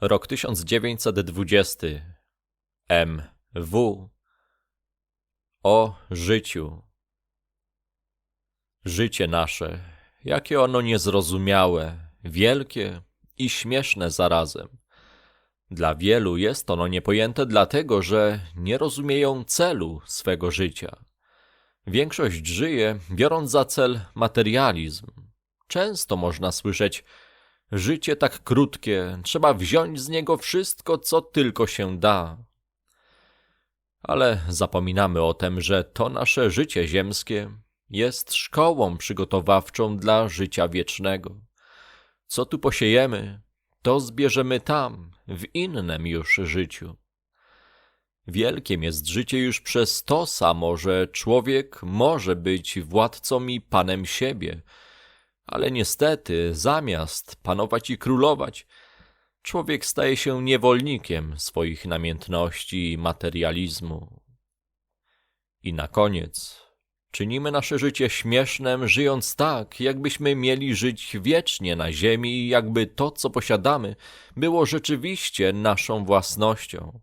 Rok 1920. M.W. O życiu. Życie nasze, jakie ono niezrozumiałe, wielkie i śmieszne zarazem. Dla wielu jest ono niepojęte dlatego, że nie rozumieją celu swego życia. Większość żyje, biorąc za cel materializm. Często można słyszeć, życie tak krótkie, trzeba wziąć z niego wszystko, co tylko się da. Ale zapominamy o tym, że to nasze życie ziemskie jest szkołą przygotowawczą dla życia wiecznego. Co tu posiejemy, to zbierzemy tam, w innym już życiu. Wielkiem jest życie już przez to samo, że człowiek może być władcą i panem siebie, ale niestety zamiast panować i królować, człowiek staje się niewolnikiem swoich namiętności i materializmu. I na koniec czynimy nasze życie śmiesznem, żyjąc tak, jakbyśmy mieli żyć wiecznie na ziemi i jakby to, co posiadamy, było rzeczywiście naszą własnością.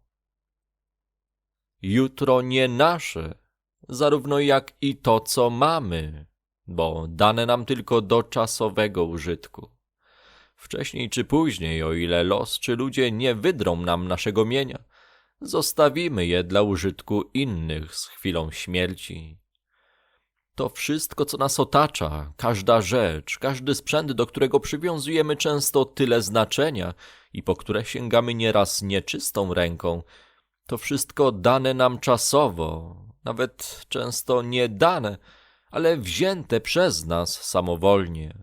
Jutro nie nasze, zarówno jak i to, co mamy, bo dane nam tylko do czasowego użytku. Wcześniej czy później, o ile los czy ludzie nie wydrą nam naszego mienia, zostawimy je dla użytku innych z chwilą śmierci. To wszystko, co nas otacza, każda rzecz, każdy sprzęt, do którego przywiązujemy często tyle znaczenia i po które sięgamy nieraz nieczystą ręką, to wszystko dane nam czasowo, nawet często nie dane, ale wzięte przez nas samowolnie.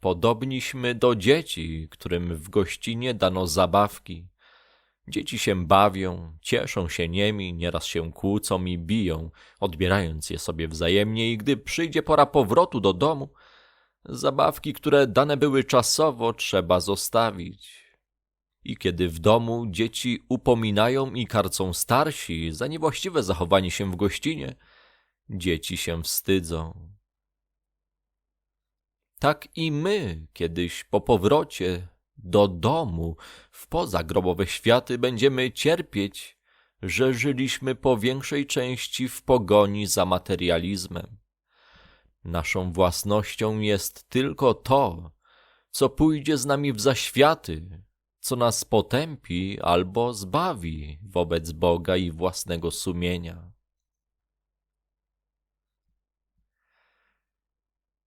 Podobniśmy do dzieci, którym w gościnie dano zabawki. Dzieci się bawią, cieszą się niemi, nieraz się kłócą i biją, odbierając je sobie wzajemnie i gdy przyjdzie pora powrotu do domu, zabawki, które dane były czasowo, trzeba zostawić. I kiedy w domu dzieci upominają i karcą starsi za niewłaściwe zachowanie się w gościnie, dzieci się wstydzą. Tak i my kiedyś po powrocie do domu w pozagrobowe światy będziemy cierpieć, że żyliśmy po większej części w pogoni za materializmem. Naszą własnością jest tylko to, co pójdzie z nami w zaświaty, co nas potępi albo zbawi wobec Boga i własnego sumienia.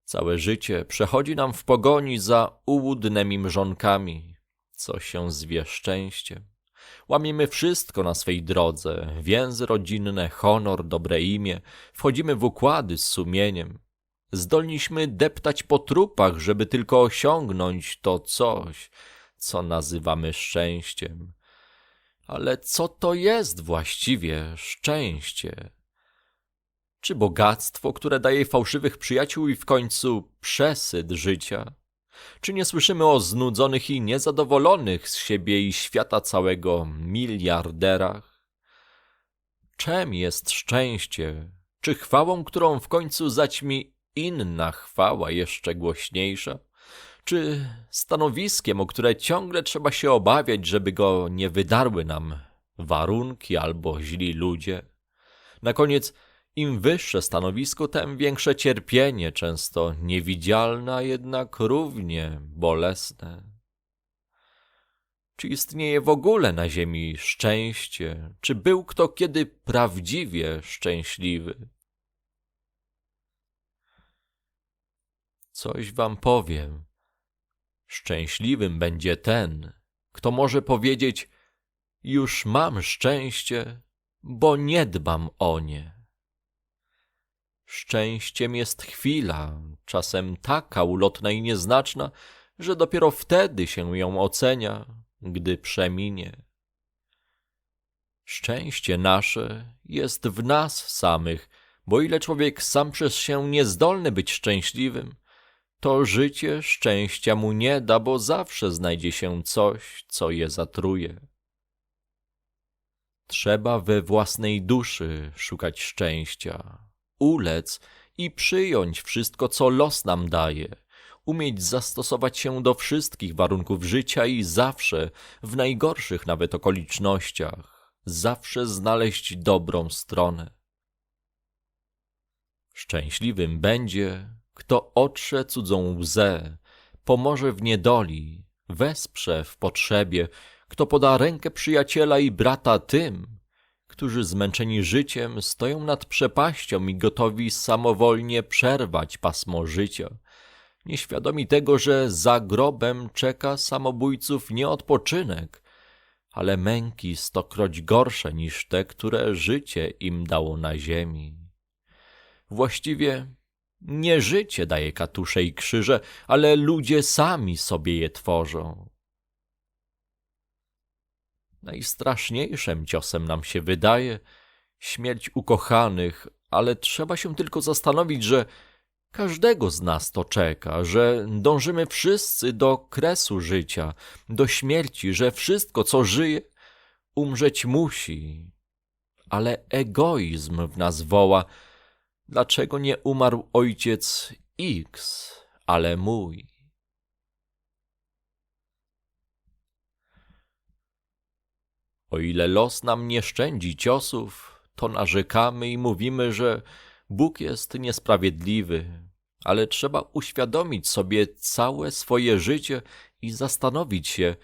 Całe życie przechodzi nam w pogoni za ułudnymi mrzonkami, co się zwie szczęściem. Łamiemy wszystko na swej drodze, więzy rodzinne, honor, dobre imię, wchodzimy w układy z sumieniem. Zdolniśmy deptać po trupach, żeby tylko osiągnąć to coś, co nazywamy szczęściem. Ale co to jest właściwie szczęście? Czy bogactwo, które daje fałszywych przyjaciół i w końcu przesyt życia? Czy nie słyszymy o znudzonych i niezadowolonych z siebie i świata całego miliarderach? Czem jest szczęście? Czy chwałą, którą w końcu zaćmi inna chwała jeszcze głośniejsza? Czy stanowiskiem, o które ciągle trzeba się obawiać, żeby go nie wydarły nam warunki albo źli ludzie? Na koniec im wyższe stanowisko, tem większe cierpienie, często niewidzialne, a jednak równie bolesne. Czy istnieje w ogóle na ziemi szczęście? Czy był kto kiedy prawdziwie szczęśliwy? Coś wam powiem. Szczęśliwym będzie ten, kto może powiedzieć: Już mam szczęście, bo nie dbam o nie. Szczęściem jest chwila, czasem taka ulotna i nieznaczna, że dopiero wtedy się ją ocenia, gdy przeminie. Szczęście nasze jest w nas samych, bo ile człowiek sam przez się niezdolny być szczęśliwym, to życie szczęścia mu nie da, bo zawsze znajdzie się coś, co je zatruje. Trzeba we własnej duszy szukać szczęścia, ulec i przyjąć wszystko, co los nam daje, umieć zastosować się do wszystkich warunków życia i zawsze, w najgorszych nawet okolicznościach, zawsze znaleźć dobrą stronę. Szczęśliwym będzie, kto otrze cudzą łzę, pomoże w niedoli, wesprze w potrzebie, kto poda rękę przyjaciela i brata tym, którzy zmęczeni życiem stoją nad przepaścią i gotowi samowolnie przerwać pasmo życia, nieświadomi tego, że za grobem czeka samobójców nie odpoczynek, ale męki stokroć gorsze niż te, które życie im dało na ziemi. Właściwie nie życie daje katusze i krzyże, ale ludzie sami sobie je tworzą. Najstraszniejszym ciosem nam się wydaje śmierć ukochanych, ale trzeba się tylko zastanowić, że każdego z nas to czeka, że dążymy wszyscy do kresu życia, do śmierci, że wszystko, co żyje, umrzeć musi. Ale egoizm w nas woła, dlaczego nie umarł ojciec X, ale mój. O ile los nam nie szczędzi ciosów, to narzekamy i mówimy, że Bóg jest niesprawiedliwy, ale trzeba uświadomić sobie całe swoje życie i zastanowić się,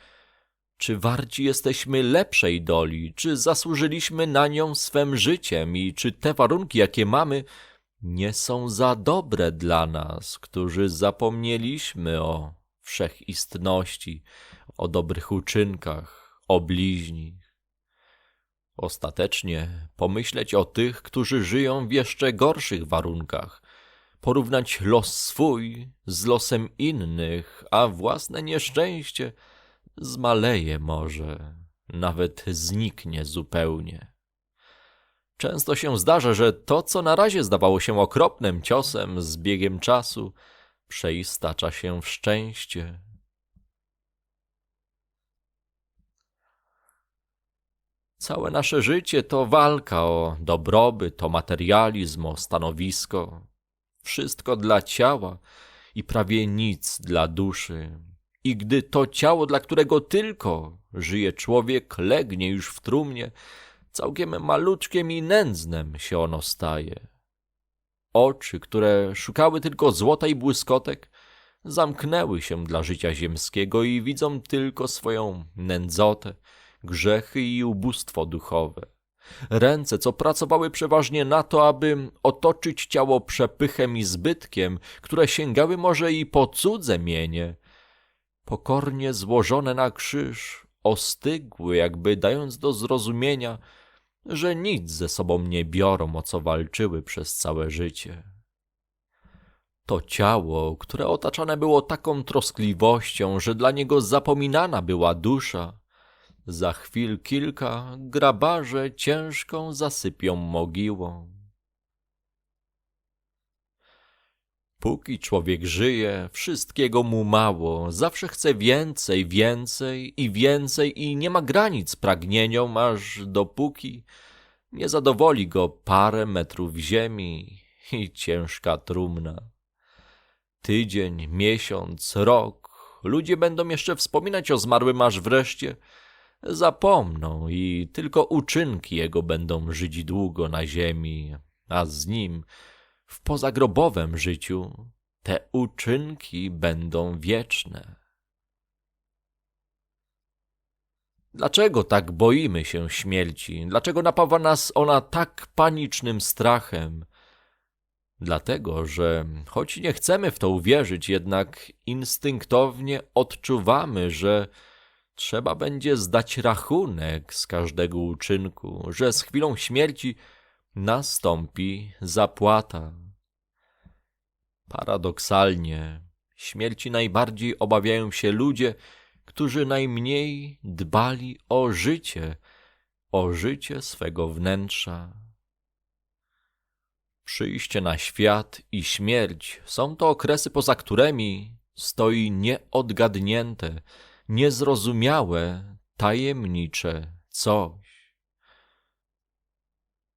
czy warci jesteśmy lepszej doli, czy zasłużyliśmy na nią swym życiem i czy te warunki, jakie mamy, nie są za dobre dla nas, którzy zapomnieliśmy o wszechistności, o dobrych uczynkach, o bliźnich. Ostatecznie pomyśleć o tych, którzy żyją w jeszcze gorszych warunkach, porównać los swój z losem innych, a własne nieszczęście zmaleje może, nawet zniknie zupełnie. Często się zdarza, że to, co na razie zdawało się okropnym ciosem, z biegiem czasu przeistacza się w szczęście, Całe nasze życie to walka o dobrobyt, o materializm, o stanowisko. Wszystko dla ciała i prawie nic dla duszy. I gdy to ciało, dla którego tylko żyje człowiek, legnie już w trumnie, całkiem maluczkiem i nędznem się ono staje. Oczy, które szukały tylko złota i błyskotek, zamknęły się dla życia ziemskiego i widzą tylko swoją nędzotę, grzechy i ubóstwo duchowe. Ręce, co pracowały przeważnie na to, aby otoczyć ciało przepychem i zbytkiem, które sięgały może i po cudze mienie, pokornie złożone na krzyż, ostygły, jakby dając do zrozumienia, że nic ze sobą nie biorą, o co walczyły przez całe życie. To ciało, które otaczane było taką troskliwością, że dla niego zapominana była dusza, za chwil kilka grabarze ciężką zasypią mogiłą. Póki człowiek żyje, wszystkiego mu mało, zawsze chce więcej, więcej i więcej i nie ma granic pragnieniom, aż dopóki nie zadowoli go parę metrów ziemi i ciężka trumna. Tydzień, miesiąc, rok, ludzie będą jeszcze wspominać o zmarłym, aż wreszcie zapomną i tylko uczynki jego będą żyć długo na ziemi, a z nim w pozagrobowym życiu te uczynki będą wieczne. Dlaczego tak boimy się śmierci? Dlaczego napawa nas ona tak panicznym strachem? Dlatego, że choć nie chcemy w to uwierzyć, jednak instynktownie odczuwamy, że trzeba będzie zdać rachunek z każdego uczynku, że z chwilą śmierci nastąpi zapłata. Paradoksalnie, śmierci najbardziej obawiają się ludzie, którzy najmniej dbali o życie, o życie swego wnętrza. Przyjście na świat i śmierć są to okresy, poza którymi stoi nieodgadnięte, niezrozumiałe, tajemnicze coś.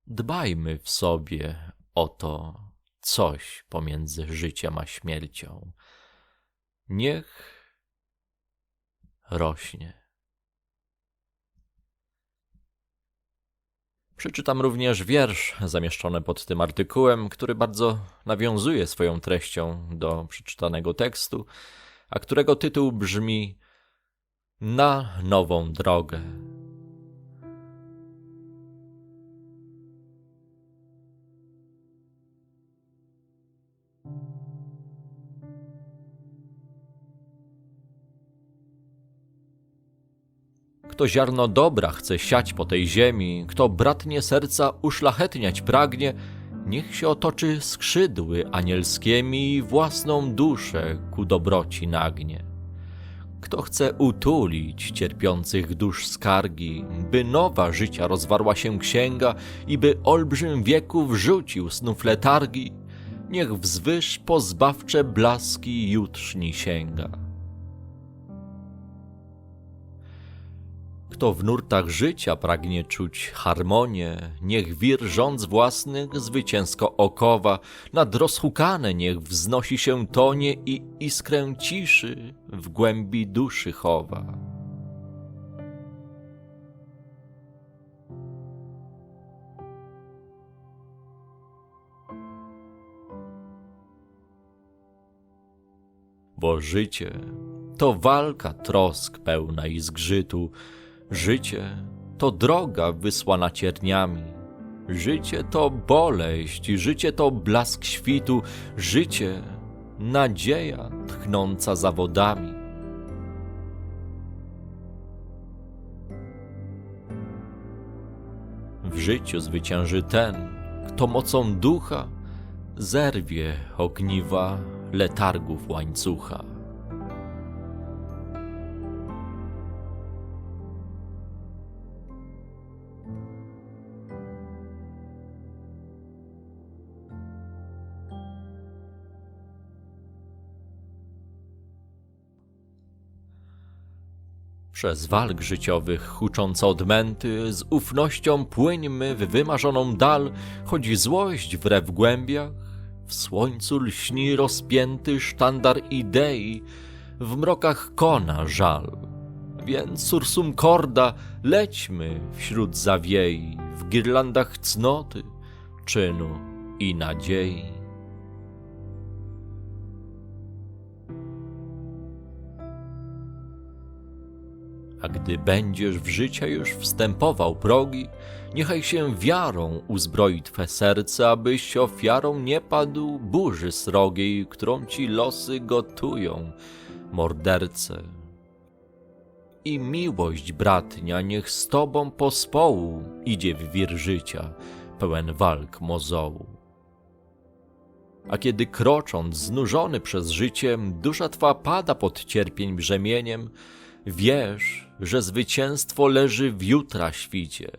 Dbajmy w sobie o to coś pomiędzy życiem a śmiercią. niech rośnie. Przeczytam również wiersz zamieszczony pod tym artykułem, który bardzo nawiązuje swoją treścią do przeczytanego tekstu, a którego tytuł brzmi Na nową drogę. Kto ziarno dobra chce siać po tej ziemi, kto bratnie serca uszlachetniać pragnie, niech się otoczy skrzydły anielskimi i własną duszę ku dobroci nagnie. Kto chce utulić cierpiących dusz skargi, by nowa życia rozwarła się księga i by olbrzym wieku wrzucił snów letargi, niech wzwyż pozbawcze blaski jutrzni sięga. Kto w nurtach życia pragnie czuć harmonię, niech wir rządz własnych zwycięsko okowa, nad rozhukane niech wznosi się tonie i iskrę ciszy w głębi duszy chowa. Bo życie to walka trosk pełna i zgrzytu, Życie to droga wysłana cierniami. Życie to boleść, życie to blask świtu, życie nadzieja tchnąca zawodami. W życiu zwycięży ten, kto mocą ducha zerwie ogniwa letargów łańcucha. Przez walk życiowych hucząc odmęty, z ufnością płyńmy w wymarzoną dal, choć złość wre w głębiach, w słońcu lśni rozpięty sztandar idei, w mrokach kona żal. Więc sursum corda, lećmy wśród zawiei, w girlandach cnoty, czynu i nadziei. A gdy będziesz w życie już wstępował progi, niechaj się wiarą uzbroi twe serce, abyś ofiarą nie padł burzy srogiej, którą ci losy gotują, morderce. I miłość bratnia niech z tobą pospołu idzie w wir życia, pełen walk mozołu. A kiedy krocząc, znużony przez życie, dusza twa pada pod cierpień brzemieniem, Wiesz, że zwycięstwo leży w jutra świcie.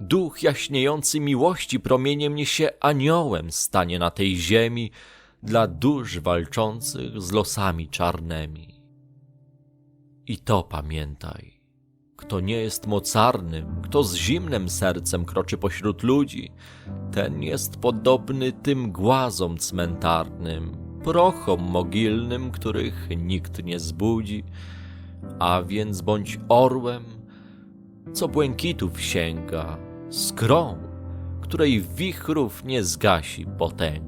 Duch jaśniejący miłości promieniem niesie aniołem stanie na tej ziemi dla dusz walczących z losami czarnymi. I to pamiętaj. Kto nie jest mocarnym, kto z zimnym sercem kroczy pośród ludzi, ten jest podobny tym głazom cmentarnym, prochom mogilnym, których nikt nie zbudzi, a więc bądź orłem, co błękitów sięga, skrą, której wichrów nie zgasi potęga.